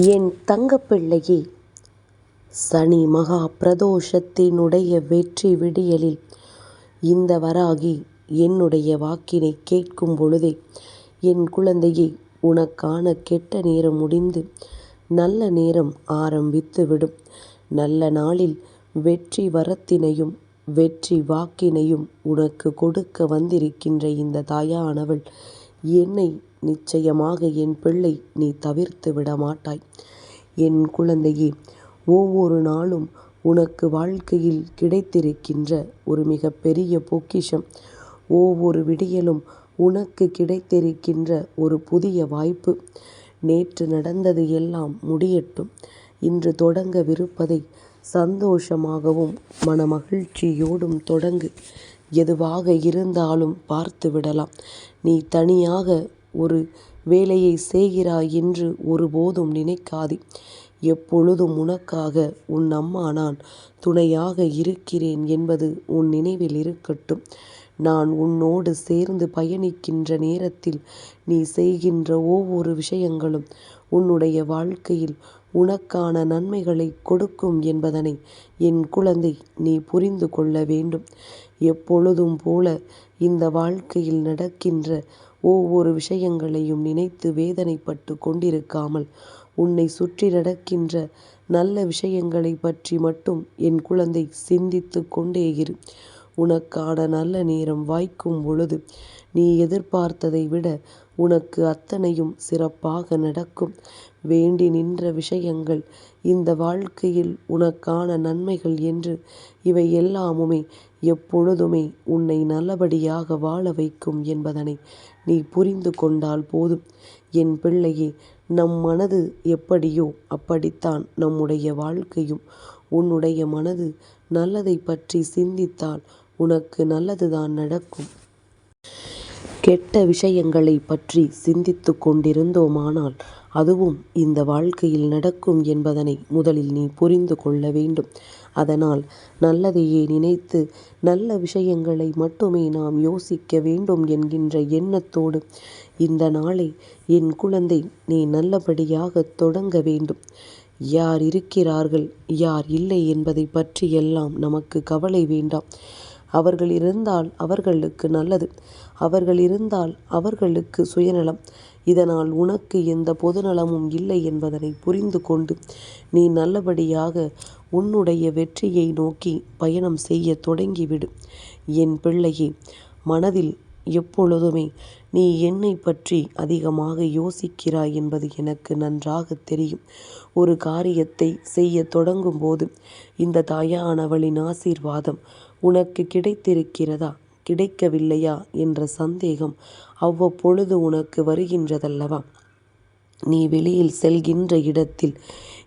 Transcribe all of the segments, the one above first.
என் தங்கப்பிள்ளையே சனி மகா பிரதோஷத்தினுடைய வெற்றி விடியலில் இந்த வராகி என்னுடைய வாக்கினை கேட்கும் பொழுதே என் குழந்தையே உனக்கான கெட்ட நேரம் முடிந்து நல்ல நேரம் ஆரம்பித்துவிடும். நல்ல நாளில் வெற்றி வரத்தினையும் வெற்றி வாக்கினையும் உனக்கு கொடுக்க வந்திருக்கின்ற இந்த தாயானவள் என்னை நிச்சயமாக என் பிள்ளை நீ தவிர்த்து விட மாட்டாய். என் குழந்தையே ஒவ்வொரு நாளும் உனக்கு வாழ்க்கையில் கிடைத்திருக்கின்ற ஒரு மிக பெரிய பொக்கிஷம். ஒவ்வொரு விடியலும் உனக்கு கிடைத்திருக்கின்ற ஒரு புதிய வாய்ப்பு. நேற்று நடந்தது எல்லாம் முடியட்டும். இன்று தொடங்கவிருப்பதை சந்தோஷமாகவும் மனமகிழ்ச்சியோடும் தொடங்கு. எதுவாக இருந்தாலும் பார்த்து விடலாம். நீ தனியாக ஒரு வேலையை செய்கிறாய் என்று ஒருபோதும் நினைக்காதே. எப்பொழுதும் உனக்காக உன் அம்மா நான் துணையாக இருக்கிறேன் என்பது உன் நினைவில் இருக்கட்டும். நான் உன்னோடு சேர்ந்து பயணிக்கின்ற நேரத்தில் நீ செய்கின்ற ஒவ்வொரு விஷயங்களும் உன்னுடைய வாழ்க்கையில் உனக்கான நன்மைகளை கொடுக்கும் என்பதனை என் குழந்தை நீ புரிந்து கொள்ள வேண்டும். எப்பொழுதும் போல இந்த வாழ்க்கையில் நடக்கின்ற ஒவ்வொரு விஷயங்களையும் நினைத்து வேதனைப்பட்டு கொண்டிருக்காமல் உன்னை சுற்றி நடக்கின்ற நல்ல விஷயங்களை பற்றி மட்டும் என் குழந்தை சிந்தித்து கொண்டே இரு. உனக்கான நல்ல நேரம் வாய்க்கும் பொழுது நீ எதிர்பார்த்ததை விட உனக்கு அத்தனையும் சிறப்பாக நடக்கும். வேண்டி நின்ற விஷயங்கள் இந்த வாழ்க்கையில் உனக்கான நன்மைகள் என்று இவை எல்லாமுமே எப்பொழுதுமே உன்னை நல்லபடியாக வாழ வைக்கும் என்பதனை நீ புரிந்து கொண்டால் போதும். என் பிள்ளையே நம் மனது எப்படியோ அப்படித்தான் நம்முடைய வாழ்க்கையும். உன்னுடைய மனது நல்லதை பற்றி சிந்தித்தால் உனக்கு நல்லதுதான் நடக்கும். கெட்ட விஷயங்களை பற்றி சிந்தித்து கொண்டிருந்தோமானால் அதுவும் இந்த வாழ்க்கையில் நடக்கும் என்பதனை முதலில் நீ புரிந்து கொள்ள வேண்டும். அதனால் நல்லதையே நினைத்து நல்ல விஷயங்களை மட்டுமே நாம் யோசிக்க வேண்டும் என்கின்ற எண்ணத்தோடு இந்த நாளை என் குழந்தை நீ நல்லபடியாக தொடங்க வேண்டும். யார் இருக்கிறார்கள் யார் இல்லை என்பதை பற்றியெல்லாம் நமக்கு கவலை வேண்டாம். அவர்கள் இருந்தால் அவர்களுக்கு நல்லது. அவர்கள் இருந்தால் அவர்களுக்கு சுயநலம். இதனால் உனக்கு எந்த பொதுநலமும் இல்லை என்பதனை புரிந்து கொண்டு நீ நல்லபடியாக உன்னுடைய வெற்றியை நோக்கி பயணம் செய்ய தொடங்கிவிடு. என் பிள்ளையே மனதில் எப்பொழுதுமே நீ என்னை பற்றி அதிகமாக யோசிக்கிறாய் என்பது எனக்கு நன்றாக தெரியும். ஒரு காரியத்தை செய்ய தொடங்கும் போது இந்த தாயானவளின் ஆசீர்வாதம் உனக்கு கிடைத்திருக்கிறதா? கிடைக்கவில்லையா என்ற சந்தேகம் அவ்வப்பொழுது உனக்கு வருகின்றதல்லவா? நீ வெளியில் செல்கின்ற இடத்தில்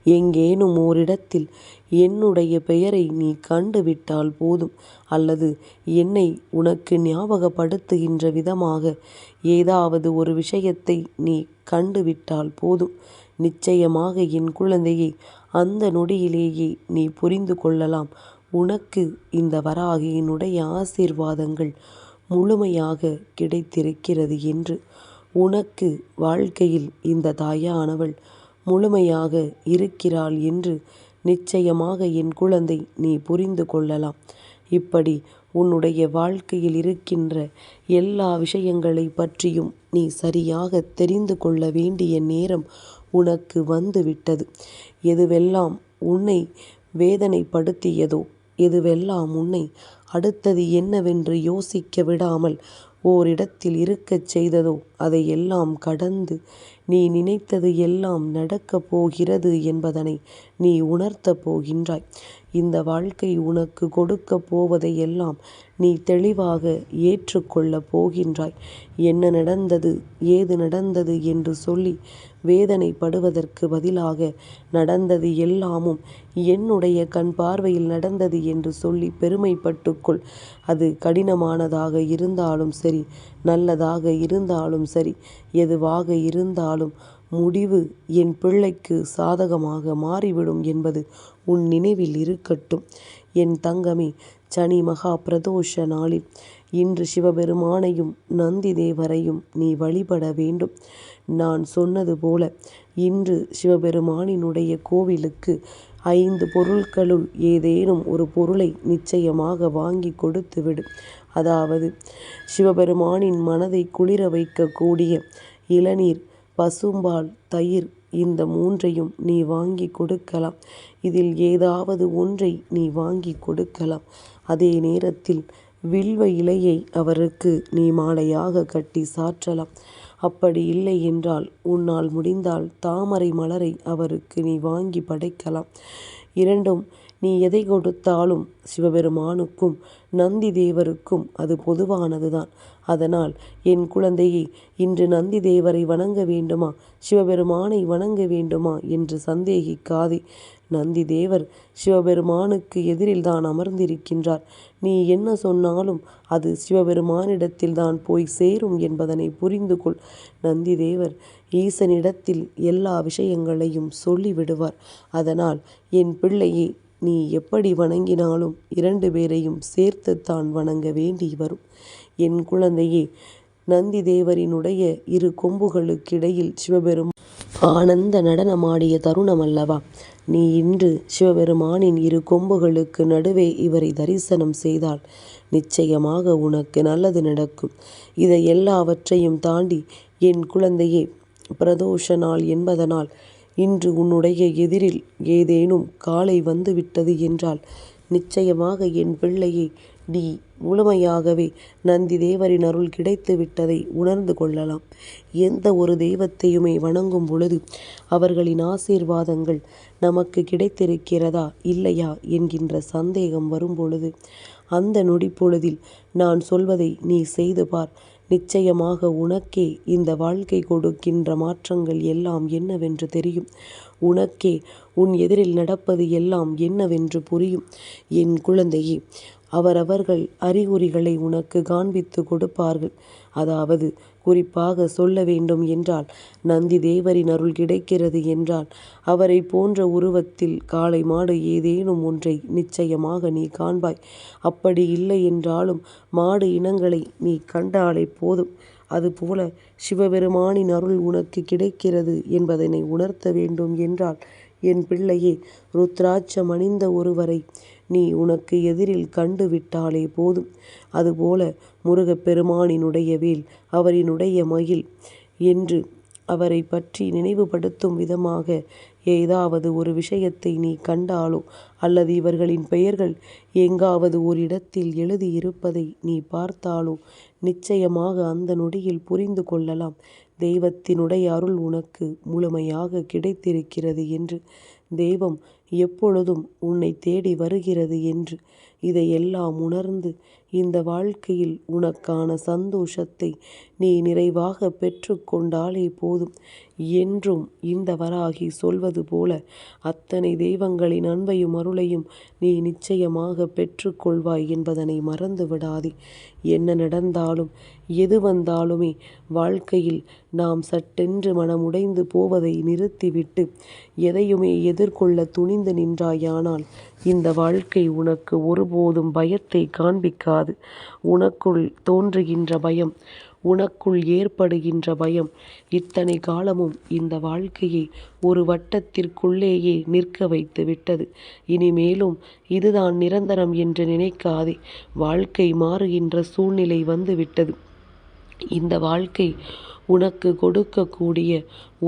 எங்கேனும் ஓரிடத்தில் என்னுடைய பெயரை நீ கண்டுவிட்டால் போதும் அல்லது என்னை உனக்கு ஞாபகப்படுத்துகின்ற விதமாக ஏதாவது ஒரு விஷயத்தை நீ கண்டுவிட்டால் போதும். நிச்சயமாக என் குழந்தையை அந்த நொடியிலேயே நீ புரிந்து கொள்ளலாம். உனக்கு இந்த வராகியினுடைய ஆசீர்வாதங்கள் முழுமையாக கிடைத்திருக்கிறது என்று உனக்கு வாழ்க்கையில் இந்த தாயானவள் முழுமையாக இருக்கிறாள் என்று நிச்சயமாக என் குழந்தை நீ புரிந்து கொள்ளலாம். இப்படி உன்னுடைய வாழ்க்கையில் இருக்கின்ற எல்லா விஷயங்களை பற்றியும் நீ சரியாக தெரிந்து கொள்ள வேண்டிய நேரம் உனக்கு வந்துவிட்டது. எதுவெல்லாம் உன்னை வேதனைப்படுத்தியதோ இதுவெல்லாம் உன்னை அடுத்தது என்னவென்று யோசிக்க விடாமல் ஓரிடத்தில் இருக்கச் செய்ததோ அதையெல்லாம் கடந்து நீ நினைத்தது எல்லாம் நடக்கப் போகிறது என்பதனை நீ உணர்த்தப் போகின்றாய். இந்த வாழ்க்கை உனக்கு கொடுக்கப் போவதையெல்லாம் நீ தெளிவாக ஏற்றுக்கொள்ளப் போகின்றாய். என்ன நடந்தது ஏது நடந்தது என்று சொல்லி வேதனைப்படுவதற்கு பதிலாக நடந்தது எல்லாமும் என்னுடைய கண் பார்வையில் நடந்தது என்று சொல்லி பெருமைப்பட்டுக்கொள் அது கடினமானதாக இருந்தாலும் சரி நல்லதாக இருந்தாலும் சரி எதுவாக இருந்தாலும் முடிவு என் பிள்ளைக்கு சாதகமாக மாறிவிடும் என்பது உன் நினைவில் இருக்கட்டும். என் தங்கமே சனி மகா பிரதோஷ நாளில் இன்று சிவபெருமானையும் நந்தி தேவரையும் நீ வழிபட வேண்டும். நான் சொன்னது போல இன்று சிவபெருமானினுடைய கோவிலுக்கு ஐந்து பொருட்களுள் ஏதேனும் ஒரு பொருளை நிச்சயமாக வாங்கி கொடுத்து விடு அதாவது சிவபெருமானின் மனதை குளிர வைக்கக்கூடிய இளநீர் பசும்பால் தயிர் இந்த மூன்றையும் நீ வாங்கி கொடுக்கலாம். இதில் ஏதாவது ஒன்றை நீ வாங்கி கொடுக்கலாம். அதே நேரத்தில் வில்வ இலையை அவருக்கு நீ மாலையாக கட்டி சாற்றலாம். அப்படி இல்லை என்றால் உன்னால் முடிந்தால் தாமரை மலரை அவருக்கு நீ வாங்கி படைக்கலாம். இரண்டும் நீ எதை கொடுத்தாலும் சிவபெருமானுக்கும் நந்தி தேவருக்கும் அது பொதுவானதுதான். அதனால் என் குழந்தையே இன்று நந்தி தேவரை வணங்க வேண்டுமா? சிவபெருமானை வணங்க வேண்டுமா? என்று சந்தேகிக்காதே. நந்தி தேவர் சிவபெருமானுக்கு எதிரில் தான் அமர்ந்திருக்கின்றார். நீ என்ன சொன்னாலும் அது சிவபெருமானிடத்தில் தான் போய் சேரும் என்பதனை புரிந்து கொள் நந்தி தேவர் ஈசனிடத்தில் எல்லா விஷயங்களையும் சொல்லிவிடுவார். அதனால் என் பிள்ளையே நீ எப்படி வணங்கினாலும் இரண்டு பேரையும் சேர்த்துத்தான் வணங்க வேண்டி வரும். என் குழந்தையே நந்தி தேவரினுடைய இரு கொம்புகளுக்கிடையில் சிவபெரும் ஆனந்த நடனமாடிய தருணம் அல்லவா நீ இன்று சிவபெருமானின் இரு கொம்புகளுக்கு நடுவே இவரை தரிசனம் செய்தால் நிச்சயமாக உனக்கு நல்லது நடக்கும். இதை எல்லாவற்றையும் தாண்டி என் குழந்தையே பிரதோஷ நாள் என்பதனால் இன்று உன்னுடைய எதிரில் ஏதேனும் காலை வந்துவிட்டது என்றால் நிச்சயமாக என் பிள்ளையை நீ முழுமையாகவே நந்தி தேவரின் அருள் கிடைத்து விட்டதை உணர்ந்து கொள்ளலாம். எந்த ஒரு தெய்வத்தையுமே வணங்கும் பொழுது அவர்களின் ஆசீர்வாதங்கள் நமக்கு கிடைத்திருக்கிறதா இல்லையா என்கின்ற சந்தேகம் வரும் பொழுது அந்த நொடி பொழுதில் நான் சொல்வதை நீ செய்து பார். நிச்சயமாக உனக்கே இந்த வாழ்க்கை கொடுக்கின்ற மாற்றங்கள் எல்லாம் என்னவென்று தெரியும். உனக்கே உன் எதிரில் நடப்பது எல்லாம் என்னவென்று புரியும். என் குழந்தையே அவரவர்கள் அறிகுறிகளை உனக்கு காண்பித்து கொடுப்பார்கள். அதாவது குறிப்பாக சொல்ல வேண்டும் என்றால் நந்தி தேவரின் அருள் கிடைக்கிறது என்றால் அவரை போன்ற உருவத்தில் காளை மாடு ஏதேனும் ஒன்றை நிச்சயமாக நீ காண்பாய். அப்படி இல்லை என்றாலும் மாடு இனங்களை நீ கண்டாலே போதும். அதுபோல சிவபெருமானின் அருள் உனக்கு கிடைக்கிறது என்பதனை உணர்த்த வேண்டும் என்றால் என் பிள்ளையே ருத்ராட்சம் அணிந்த ஒருவரை நீ உனக்கு எதிரில் கண்டு விட்டாலே போதும். அதுபோல முருகப்பெருமானினுடைய வேல் அவரினுடைய மயில் என்று அவரை பற்றி நினைவுபடுத்தும் விதமாக ஏதாவது ஒரு விஷயத்தை நீ கண்டாலோ அல்லது இவர்களின் பெயர்கள் எங்காவது ஒரு இடத்தில் எழுதியிருப்பதை நீ பார்த்தாலோ நிச்சயமாக அந்த நொடியில் புரிந்து கொள்ளலாம். தெய்வத்தினுடைய அருள் உனக்கு முழுமையாக கிடைத்திருக்கிறது என்று தெய்வம் எப்பொழுதும் உன்னை தேடி வருகிறது என்று. இதையெல்லாம் உணர்ந்து இந்த வாழ்க்கையில் உனக்கான சந்தோஷத்தை நீ நிறைவாக பெற்றுக்கொண்டாலே போதும். என்றும் இந்த வராகி சொல்வது போல அத்தனை தெய்வங்களின் அன்பையும் அருளையும் நீ நிச்சயமாக பெற்றுக்கொள்வாய் என்பதனை மறந்து விடாதே என்ன நடந்தாலும் எது வந்தாலுமே வாழ்க்கையில் நாம் சட்டென்று மனமுடைந்து போவதை நிறுத்திவிட்டு எதையுமே எதிர்கொள்ள துணிந்து நின்றாயானால் இந்த வாழ்க்கை உனக்கு ஒருபோதும் பயத்தை காண்பிக்காது. உனக்குள் தோன்றுகின்ற பயம் உனக்குள் ஏற்படுகின்ற பயம். இத்தனை காலமும் இந்த வாழ்க்கையை ஒரு வட்டத்திற்குள்ளேயே நிற்க வைத்து விட்டது. இனிமேலும் இதுதான் நிரந்தரம் என்று நினைக்காதே. வாழ்க்கை மாறுகின்ற சூழ்நிலை வந்துவிட்டது இந்த வாழ்க்கை உனக்கு கொடுக்கக்கூடிய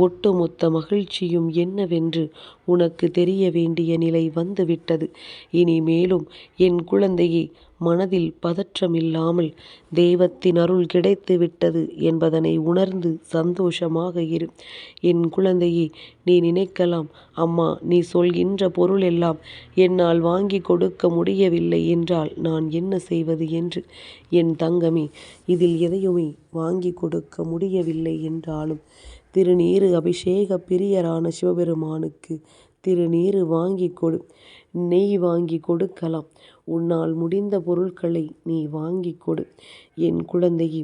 ஒட்டுமொத்த மகிழ்ச்சியும் என்னவென்று உனக்கு தெரிய வேண்டிய நிலை வந்துவிட்டது இனிமேலும் என் குழந்தையை மனதில் பதற்றமில்லாமல் தெய்வத்தின் அருள் கிடைத்து விட்டது என்பதனை உணர்ந்து சந்தோஷமாக இரு. என் குழந்தையே நீ நினைக்கலாம். அம்மா நீ சொல்கின்ற பொருள் எல்லாம் என்னால் வாங்கி கொடுக்க முடியவில்லை என்றால் நான் என்ன செய்வது என்று. என் தங்கமே இதில் எதையுமே வாங்கி கொடுக்க முடியவில்லை என்றாலும் திருநீறு அபிஷேக பிரியரான சிவபெருமானுக்கு திருநீறு வாங்கி கொடு. நெய் வாங்கி கொடுக்கலாம். உன்னால் முடிந்த பொருட்களை நீ வாங்கி கொடு என் குழந்தையே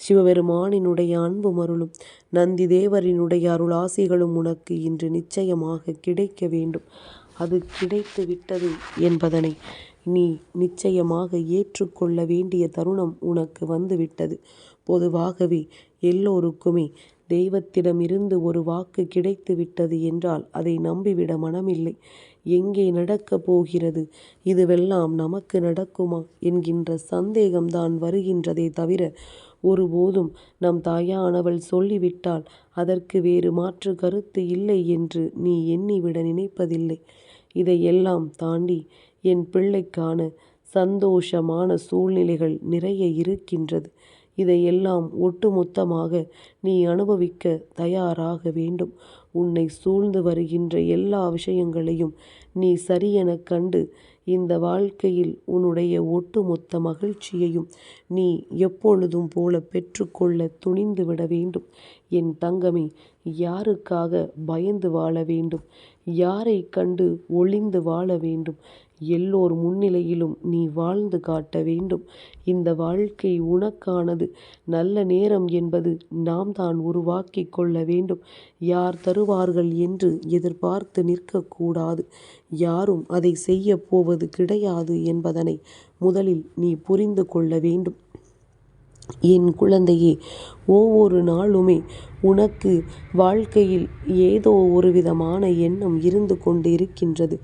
சிவபெருமானினுடைய அன்பு மருளும் நந்தி தேவரினுடைய அருளாசிகளும் உனக்கு இன்று நிச்சயமாக கிடைக்க வேண்டும் அது கிடைத்து விட்டது என்பதனை நீ நிச்சயமாக ஏற்றுக்கொள்ள வேண்டிய தருணம் உனக்கு வந்துவிட்டது. பொதுவாகவே எல்லோருக்குமே தெய்வத்திடமிருந்து ஒரு வாக்கு கிடைத்து விட்டது என்றால் அதை நம்பிவிட மனமில்லை. எங்கே நடக்கப் போகிறது? இதுவெல்லாம் நமக்கு நடக்குமா? என்கின்ற சந்தேகம்தான் வருகின்றதே தவிர ஒருபோதும் நம் தாயானவள் சொல்லிவிட்டால் அதற்கு வேறு மாற்று கருத்து இல்லை என்று நீ எண்ணிவிட நினைப்பதில்லை. இதையெல்லாம் தாண்டி என் பிள்ளைக்கான சந்தோஷமான சூழ்நிலைகள் நிறைய இருக்கின்றது. இதையெல்லாம் ஒட்டுமொத்தமாக நீ அனுபவிக்க தயாராக வேண்டும். உன்னை சூழ்ந்து வருகின்ற எல்லா விஷயங்களையும் நீ சரியெனக் கண்டு இந்த வாழ்க்கையில் உன்னுடைய ஒட்டுமொத்த மகிழ்ச்சியையும் நீ எப்பொழுதும் போல பெற்றுக்கொள்ள துணிந்து விட வேண்டும். என் தங்கமே யாருக்காக பயந்து வாழ வேண்டும்? யாரை கண்டு ஒளிந்து வாழ வேண்டும்? எல்லோர் முன்னிலையிலும் நீ வாழ்ந்து காட்ட வேண்டும். இந்த வாழ்க்கை உனக்கானது. நல்ல நேரம் என்பது நாம் தான் உருவாக்கி கொள்ள வேண்டும். யார் தருவார்கள் என்று எதிர்பார்த்து நிற்கக்கூடாது யாரும் அதை செய்யப் போவது கிடையாது என்பதனை முதலில் நீ புரிந்து கொள்ள வேண்டும். என் குழந்தையே ஒவ்வொரு நாளுமே உனக்கு வாழ்க்கையில் ஏதோ ஒரு விதமான எண்ணம் இருந்து கொண்டு இருக்கின்றது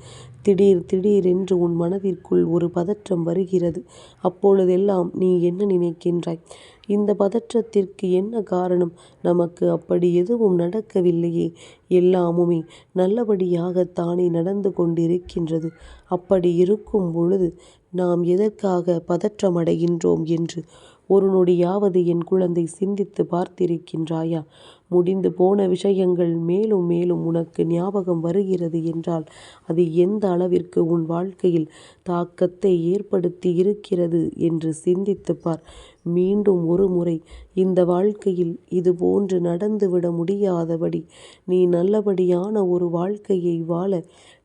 திடீர் திடீரென்று உன் மனதிற்குள் ஒரு பதற்றம் வருகிறது. அப்பொழுதெல்லாம் நீ என்ன நினைக்கின்றாய்? இந்த பதற்றத்திற்கு என்ன காரணம்? நமக்கு அப்படி எதுவும் நடக்கவில்லையே. எல்லாமுமே நல்லபடியாகத்தானே நடந்து கொண்டிருக்கின்றது. அப்படி இருக்கும் பொழுது நாம் எதற்காக பதற்றமடைகின்றோம் என்று ஒரு நொடியாவது என் குழந்தை சிந்தித்து பார்த்திருக்கின்றாயா? முடிந்து போன விஷயங்கள் மேலும் மேலும் உனக்கு ஞாபகம் வருகிறது என்றால் அது எந்த அளவிற்கு உன் வாழ்க்கையில் தாக்கத்தை ஏற்படுத்தி இருக்கிறது என்று சிந்தித்து பார். மீண்டும் ஒருமுறை இந்த வாழ்க்கையில் இதுபோன்று நடந்துவிட முடியாதபடி நீ நல்லபடியான ஒரு வாழ்க்கையை வாழ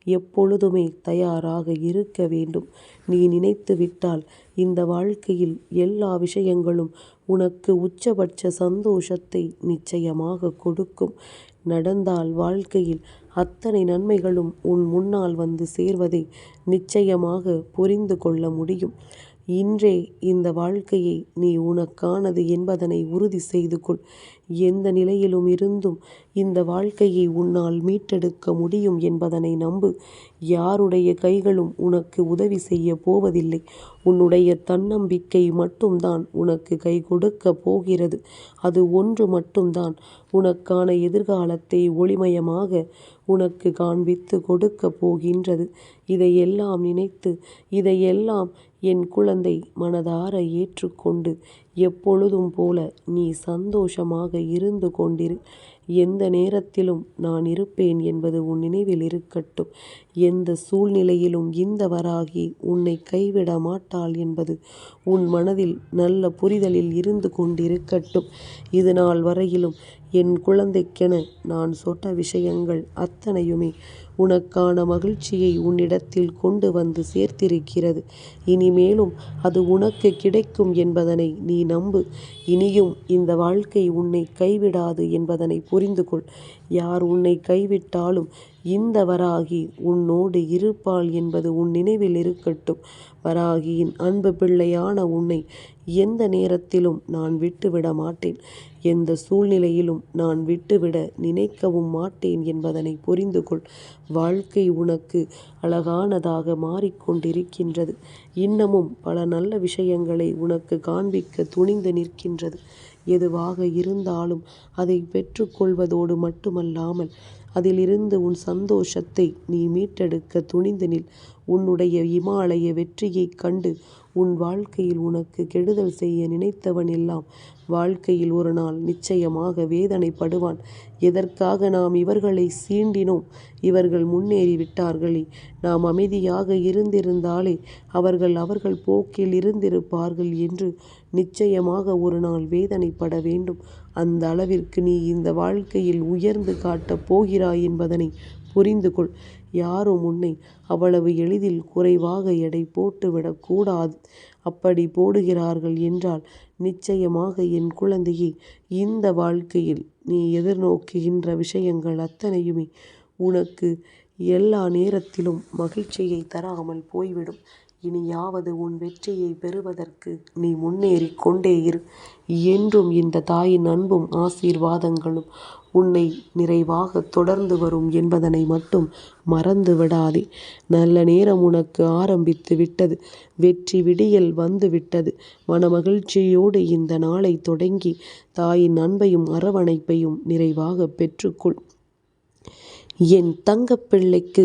எப்பொழுதுமே தயாராக இருக்க வேண்டும். நீ நினைத்து விட்டால் இந்த வாழ்க்கையில் எல்லா விஷயங்களும் உனக்கு உச்சபட்ச சந்தோஷத்தை நிச்சயமாக கொடுக்கும். நடந்தால் வாழ்க்கையில் அத்தனை நன்மைகளும் உன் முன்னால் வந்து சேர்வதை நிச்சயமாக புரிந்து கொள்ள முடியும். இன்றே இந்த வாழ்க்கையை நீ உனக்கானது என்பதனை உறுதி செய்து கொள். எந்த நிலையிலும் இருந்தும் இந்த வாழ்க்கையை உன்னால் மீட்டெடுக்க முடியும் என்பதனை நம்பு. யாருடைய கைகளும் உனக்கு உதவி செய்யப் போவதில்லை. உன்னுடைய தன்னம்பிக்கை மட்டும்தான் உனக்கு கைகொடுக்கப் போகிறது. அது ஒன்று மட்டும்தான் உனக்கான எதிர்காலத்தை ஒளிமயமாக உனக்கு காண்பித்து கொடுக்கப் போகின்றது. இதையெல்லாம் நினைத்து இதையெல்லாம் என் குழந்தை மனதார ஏற்றுக்கொண்டு எப்பொழுதும் போல நீ சந்தோஷமாக இருந்து கொண்டிரு. எந்த நேரத்திலும் நான் இருப்பேன் என்பது உன் நினைவில் இருக்கட்டும். எந்த சூழ்நிலையிலும் இந்த வராகி கைவிட மாட்டாள் என்பது உன் மனதில் நல்ல புரிதலில் இருந்து கொண்டிருக்கட்டும். இதுநாள் வரையிலும் என் குழந்தைக்கென நான் சொன்ன விஷயங்கள் அத்தனையுமே உனக்கான மகிழ்ச்சியை உன்னிடத்தில் கொண்டு வந்து சேர்த்திருக்கிறது. இனிமேலும் அது உனக்கு கிடைக்கும் என்பதனை நீ நம்பு. இனியும் இந்த வாழ்க்கை உன்னை கைவிடாது என்பதனை புரிந்து கொள். யார் உன்னை கைவிட்டாலும் இந்த வராகி உன்னோடு இருப்பாள் என்பது உன் நினைவில் இருக்கட்டும். வராகியின் அன்பு பிள்ளையான உன்னை எந்த நேரத்திலும் நான் விட்டுவிட மாட்டேன். எந்த சூழ்நிலையிலும் நான் விட்டுவிட நினைக்கவும் மாட்டேன் என்பதனை புரிந்து கொள். வாழ்க்கை உனக்கு அழகானதாக மாறிக்கொண்டிருக்கின்றது இன்னமும் பல நல்ல விஷயங்களை உனக்கு காண்பிக்க துணிந்து நிற்கின்றது. எதுவாக இருந்தாலும் அதை பெற்றுக்கொள்வதோடு மட்டுமல்லாமல் அதிலிருந்து உன் சந்தோஷத்தை நீ மீட்டெடுக்க துணிந்து நில். உன்னுடைய இமாலய வெற்றியைக் கண்டு உன் வாழ்க்கையில் உனக்கு கெடுதல் செய்ய நினைத்தவன் எல்லாம் வாழ்க்கையில் ஒருநாள் நிச்சயமாக வேதனைப்படுவான். எதற்காக நாம் இவர்களை சீண்டினோம்? இவர்கள் முன்னேறி விட்டார்களே. நாம் அமைதியாக இருந்திருந்தாலே அவர்கள் அவர்கள் போக்கில் இருந்திருப்பார்கள் என்று நிச்சயமாக ஒரு நாள் வேதனைப்பட வேண்டும். அந்த அளவிற்கு நீ இந்த வாழ்க்கையில் உயர்ந்து காட்டப் போகிறாய் என்பதனை புரிந்து கொள். யாரும் உன்னை அவ்வளவு எளிதில் குறைவாக எடை போட்டுவிடக் கூடாது. அப்படி போடுகிறார்கள் என்றால் நிச்சயமாக என் குழந்தையே இந்த வாழ்க்கையில் நீ எதிர்நோக்குகின்ற விஷயங்கள் அத்தனையுமே உனக்கு எல்லா நேரத்திலும் மகிழ்ச்சியை தராமல் போய்விடும். இனியாவது உன் வெற்றியை பெறுவதற்கு நீ முன்னேறிக் கொண்டே இரு. என்றும் இந்த தாயின் அன்பும் ஆசீர்வாதங்களும் உன்னை நிறைவாக தொடர்ந்து வரும் என்பதனை மட்டும் மறந்து விடாதே. நல்ல நேரம் உனக்கு ஆரம்பித்து விட்டது. வெற்றி விடியல் வந்து விட்டது. மனமகிழ்ச்சியோடு இந்த நாளை தொடங்கி தாயின் அன்பையும் அரவணைப்பையும் நிறைவாகப் பெற்றுக்கொள். என் தங்கப்பிள்ளைக்கு